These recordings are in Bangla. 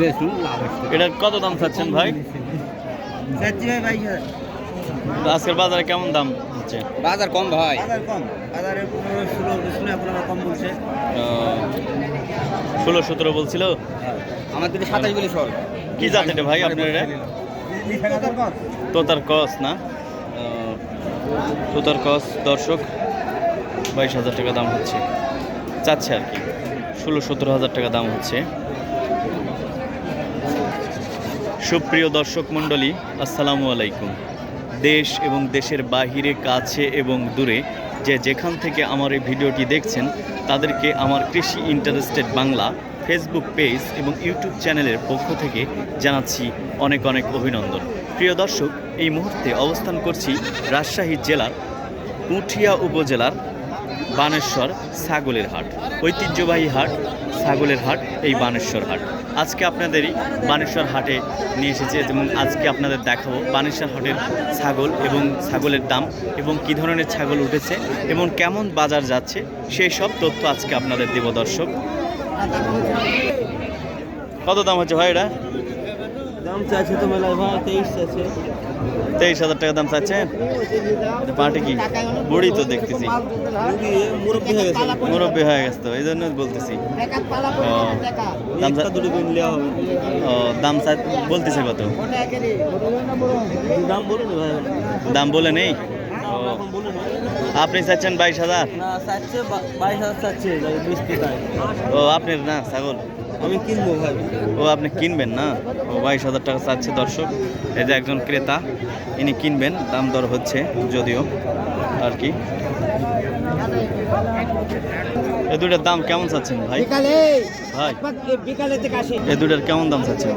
বেশুন এটার কত দাম চাচ্ছেন ভাই? চাচ্ছি ভাই তো আজকের বাজারে কেমন দাম হচ্ছে? বাজার কম ভাই। বাজার বাজারে পনেরো ষোলো ষোলো এখন কম বলছে। ষোলো সতেরো বলছিল? সাতাশ বলে সর কি জাত এটা ভাই আপনার এটা? তোতার কস না? তোতার কস দর্শক বাইশ হাজার টাকা দাম হচ্ছে। চাচ্ছে আর কি। ষোলো সতেরো হাজার টাকা দাম হচ্ছে। সুপ্রিয় দর্শক মণ্ডলী, আসসালামু আলাইকুম। দেশ এবং দেশের বাহিরে, কাছে এবং দূরে যে যেখান থেকে আমার এই ভিডিওটি দেখছেন, তাদেরকে আমার কৃষি ইন্টারেস্টেড বাংলা ফেসবুক পেজ এবং ইউটিউব চ্যানেলের পক্ষ থেকে জানাচ্ছি অনেক অনেক অভিনন্দন। প্রিয় দর্শক, এই মুহূর্তে অবস্থান করছি রাজশাহী জেলার পুঠিয়া উপজেলার বানেশ্বর ছাগলের হাট। ঐতিহ্যবাহী হাট, ছাগলের হাট, এই বানেশ্বর হাট। আজকে আপনাদেরই বানেশ্বর হাটে নিয়ে এসেছি এবং আজকে আপনাদের দেখাবো বানেশ্বর হাটের ছাগল এবং ছাগলের দাম এবং কি ধরনের ছাগল উঠেছে এবং কেমন বাজার যাচ্ছে, সেই সব তথ্য আজকে আপনাদের দেব দর্শক। কত দাম হচ্ছে ভাই এটা? দাম চাইছে তো ভাই তেইশ আছে তেইশ হাজার টাকা দাম চাচ্ছেন পাটি কি? বুড়ি তো দেখতেছি। মুরব্বী হয়ে গেছে। মুরব্বী হয়ে গেছে তো এই জন্য বলতেছি। ও, দাম বলতেছে কত? দাম বলুন ভাই। দাম বলে নেই? আপনি চাচ্ছেন বাইশ হাজার? চাচ্ছে চাচ্ছে ও আপনার না ছাগল? আমি কিনবো ভাই। ও আপনি কিনবেন না? ও বাইশ হাজার টাকা চাচ্ছে দর্শক। এই যে একজন ক্রেতা ইনি কিনবেন দাম দর হচ্ছে যদিও আর কি। এই দুটার দাম কেমন চাচ্ছেন ভাই? বিকালে ভাই। বিকালে থেকে আসি। এই দুটার কেমন দাম চাচ্ছেন?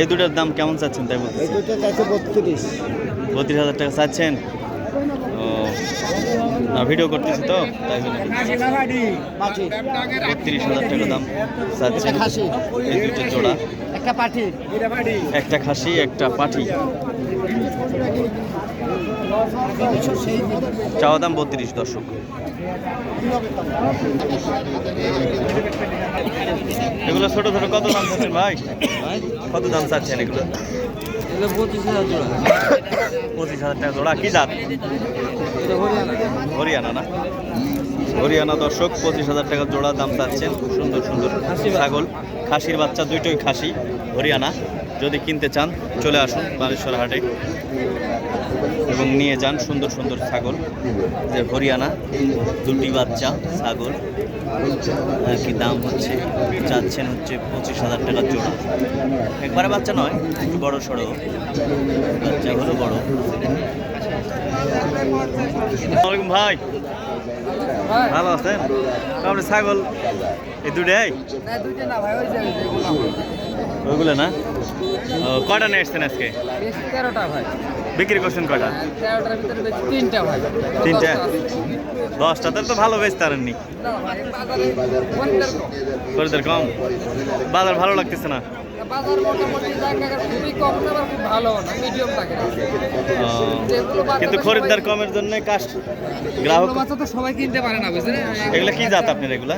এই দুটার দাম কেমন চাচ্ছেন তাই দুটো বত্রিশ। বত্রিশ হাজার টাকা চাচ্ছেন? না ভিডিও করতেছি তো তাই জন্য বত্রিশ হাজার টাকা দাম। এই দুটো জোড়া। একটা পাঠি একটা খাসি একটা পাঠি চাওয়া দাম বত্রিশ দর্শক। এগুলো ছোট ছোট কত দাম চাচ্ছেন ভাই? কত দাম চাচ্ছেন এগুলো? পঁচিশ হাজার জোড়া। পঁচিশ হাজার টাকা জোড়া কি জাত? হরিয়ানা। না? হরিয়ানা দর্শক পঁচিশ হাজার টাকা জোড়া দাম চাচ্ছেন। খুব সুন্দর সুন্দর। ছাগল। খাসির বাচ্চা দুইটাই খাসি হরিয়ানা। যদি কিনতে চান, চলে আসুন বালেশ্বর হাটে এবং নিয়ে যান সুন্দর সুন্দর ছাগল। যে হরিয়ানা, দুটি বাচ্চা, ছাগল। আর কি দাম হচ্ছে, চাচ্ছেন হচ্ছে পঁচিশ হাজার টাকা জোড়া। একবারে বাচ্চা নয়, একটু বড় সড়ো। বাচ্চা হলো বড়। আসসালামাইকুম ভাই। ভালো আছেন? আপনি ছাগল এই দুটাই? ওইগুলো না? ও, কয়টা নিয়ে এসছেন আজকে? তেরোটা ভাই। বিক্রি করছেন কটা বেশি তিনটা ভাই। তিনটা? দশটা তাহলে তো ভালো বেচতে পারেননি। কম। বাজার ভালো লাগতেছে না? বাজার মোটামুটি জায়গা খুবই কম না আবার খুব ভালো না মিডিয়াম থাকে। কিন্তু খরিদ্দার কমের জন্য কাস্ট গ্রাহক এগুলো তো সবাই কিনতে পারে না বুঝলেন? এগুলা কি জাত আপনার এগুলা?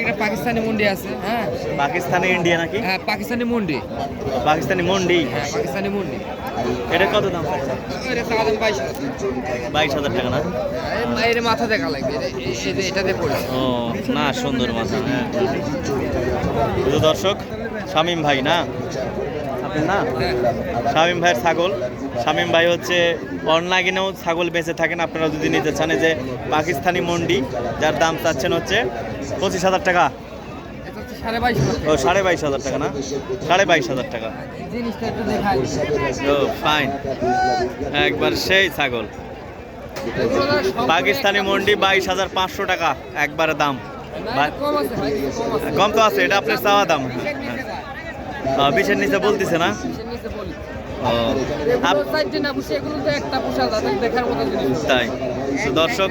একটা পাকিস্তানি মুন্ডি আছে হ্যাঁ? পাকিস্তানি ইন্ডিয়া নাকি? হ্যাঁ পাকিস্তানি মুন্ডি। পাকিস্তানি মন্ডি। হ্যাঁ পাকিস্তানি মুন্ডি। এটা কত দাম? এটা বাইশ হাজার। বাইশ হাজার টাকা না? এর মাথা দেখা লাগবে এটাতে পড়েছে ও না সুন্দর মাথা হ্যাঁ। দর্শক শামীম ভাই না? আপনি না? শামীম ভাইয়ের ছাগল। শামীম ভাই হচ্ছে অনলাইনেও ছাগল বেঁচে থাকেন। আপনারা যদি নিতে চান যে পাকিস্তানি মন্ডি যার দাম চাচ্ছেন হচ্ছে পঁচিশ হাজার টাকা। ও সাড়ে বাইশ হাজার টাকা না? সাড়ে বাইশ হাজার টাকা। ও ফাইন একবার সেই ছাগল। পাকিস্তানি মন্ডি বাইশ হাজার পাঁচশো টাকা একবারে দাম। কম তো আছে এটা আপনার চাওয়া দাম। বিশের নিচে বলতেছে না? তাই। দর্শক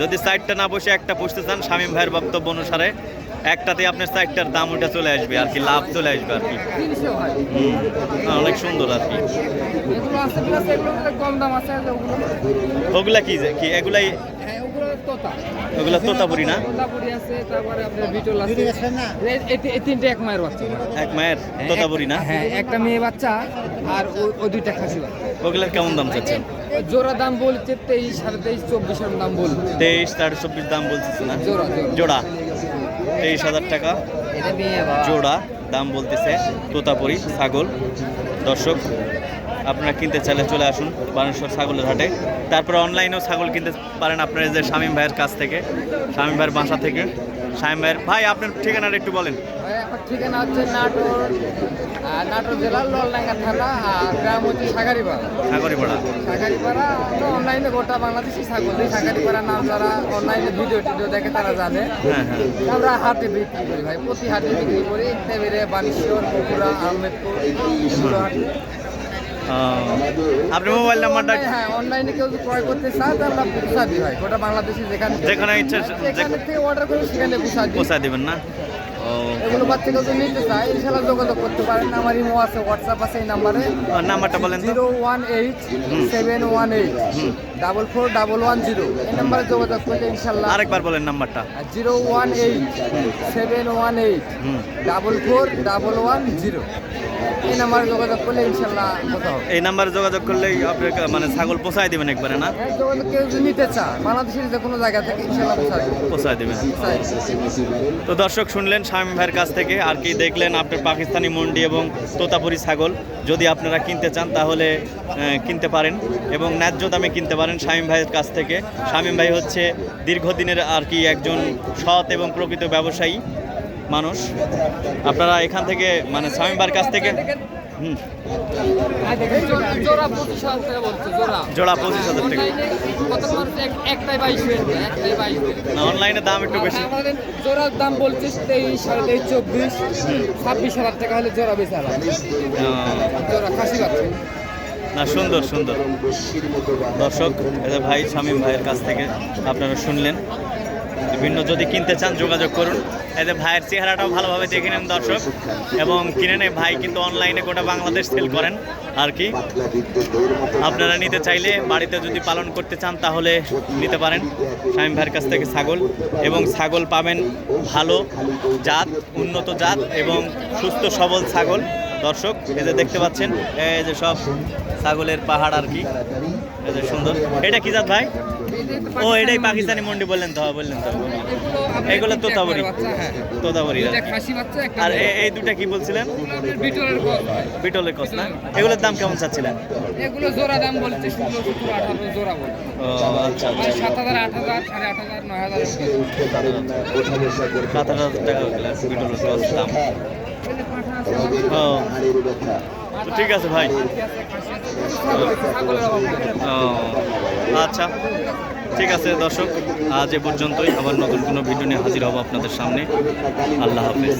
যদি সাইডটা না বসে একটা পুষতে চান শামীম ভাইয়ের বক্তব্য অনুসারে একটাতে আপনার সাইডটার দাম ওটা চলে আসবে আর কি লাভ চলে আসবে আর কি। অনেক সুন্দর আর কি। ওগুলো কি যে- কি এগুলাই ওগুলো তোতা। তোতাপুরি না? তোতাপুরি আছে তারপরে আপনার বিটল আছে। এই- তিনটে এক মায়ের বাচ্চা। এক মায়ের তোতাপুরি না? হ্যাঁ একটা মেয়ে বাচ্চা আর ও- ওই দুইটা খাসি ওগুলোর কেমন দাম চাচ্ছেন? জোড়া দাম বলছে তেইশ সাড়ে তেইশ চব্বিশের দাম বলছে তেইশ সাড়ে চব্বিশ দাম বলতেছে না? জোড়া জোড়া। জোড়া। তেইশ হাজার টাকা। জোড়া দাম বলতেছে তোতাপুরি ছাগল। দর্শক আপনারা কিনতে চাইলে চলে আসুন বানেশ্বর ছাগলের হাটে। তারপরে অনলাইনেও ছাগল কিনতে পারেন আপনার যে শামীম ভাইয়ের কাছ থেকে শামীম ভাইয়ের বাসা থেকে। শামীম ভাইয়ের ভাই আপনার ঠিকানাটা একটু বলেন। ঠিকানা হচ্ছে নাটোর নাটোর জেলার ললডাঙ্গা থানা আর গ্রাম হচ্ছে সাগারিপাড়া সাগরিপাড়া সাগারিপাড়া তো অনলাইনে গোটা বাংলাদেশি ছাগল এই সাগারিপাড়া নাম যারা অনলাইনে ভিডিও টিডিও দেখে তারা জানে। হ্যাঁ হ্যাঁ। আমরা হাটে বিক্রি করি ভাই প্রতি হাটে বিক্রি করি। তেবেরে বানেশ্বর বগুড়া আহমেদপুর এগুলো হাটে। আহ, আপনার মোবাইল নাম্বারটা হ্যাঁ অনলাইনে কেউ যদি ক্রয় করতে চায় তাহলে আমরা পুষা দিই ভাই। গোটা বাংলাদেশে যেখানে যেখানে ইচ্ছা যেখানে থেকে অর্ডার করে সেখানে পুষা দিই পৌঁছায় দেবেন না? এগুলো বাচ্চা কেউ যদি নিতে চায় ইনশাল্লাহ যোগাযোগ করতে পারেন। আমার ইমো আছে হোয়াটসঅ্যাপ আছে এই নাম্বারে। নাম্বারটা বলেন zero one eight seven one eight. Double four double one zero. এই নাম্বারে যোগাযোগ করলে ইনশাল্লাহ আরেকবার বলেন নাম্বারটা। Zero one eight seven one eight. Double four double one zero. এই নাম্বারে যোগাযোগ করলে ইনশাল্লাহ কথা হবে এই নাম্বারে যোগাযোগ করলেই আপনার কা- মানে ছাগল পোষায় দিবেন একবারে না? যোগাযোগ কেউ যদি নিতে চায় বাংলাদেশের যে কোনো জায়গা থেকে ইনশাল্লাহ পোষায় পোষায় দিবেন। তো দর্শক শুনলেন স্বামী ভাইয়ের কাছ থেকে আর কি দেখলেন আপনার পাকিস্তানি মন্ডি এবং তোতাপুরি ছাগল। যদি আপনারা কিনতে চান তাহলে কিনতে পারেন এবং ন্যায্য দামে কিনতে পারেন শামীম ভাইয়ের কাছ থেকে। শামীম ভাই হচ্ছে দীর্ঘদিনের আর কি একজন সৎ এবং প্রকৃত ব্যবসায়ী। মানুষ। আপনারা এখান থেকে মানে ভাইয়ের কাছ থেকে জোড়া পঁচিশ হাজার টাকা না অনলাইনে দাম একটু বেশি। জোড়ার দাম বলছে তেইশ সাড়ে তেইশ চব্বিশ ছাব্বিশ হাজার টাকা হলে জোড়া বেচা জোড়া খাসি বাচ্চা। না সুন্দর সুন্দর। দর্শক ভাই শামীম ভাইয়ের কাছ থেকে আপনারা শুনলেন। বিভিন্ন যদি কিনতে চান যোগাযোগ করুন। এদের ভাইয়ের চেহারাটাও ভালোভাবে দেখে নেন দর্শক। এবং কিনে নেয় ভাই কিন্তু অনলাইনে গোটা বাংলাদেশ সেল করেন, আর কি। আপনারা নিতে চাইলে বাড়িতে যদি পালন করতে চান তাহলে নিতে পারেন। স্বামী ভাইয়ের কাছ থেকে ছাগল। এবং ছাগল পাবেন ভালো জাত, উন্নত জাত এবং সুস্থ সবল ছাগল। দর্শক এই যে দেখতে পাচ্ছেন এই যে সব ছাগলের পাহাড় আর কি। এই যে সুন্দর। এটা কি জাত ভাই? ও এটাই পাকিস্তানি মন্ডি বললেন তো হ্যাঁ, বললেন তো। এগুলো তোতাবরি। হ্যাঁ। তোতাবরি এটা খাসি বাচ্চা একটা আর এই দুটা কি বলছিলেন? বিটলের কস না? এগুলোর দাম কেমন চাচ্ছিলেন? এগুলো জোড়া দাম বলছে ষোলো সত্তর আঠারো জোড়া বলে। আচ্ছা মানে সাত হাজার আট হাজার সাড়ে আট হাজার নয় হাজার। সাত হাজার টাকা বিটলের কস দাম। ও। তো ঠিক আছে, ভাই। ও আচ্ছা। ঠিক আছে, দর্শক, আজ এ পর্যন্তই। আবার নতুন কোনো ভিডিও নিয়ে হাজির হব আপনাদের সামনে। আল্লাহ হাফেজ।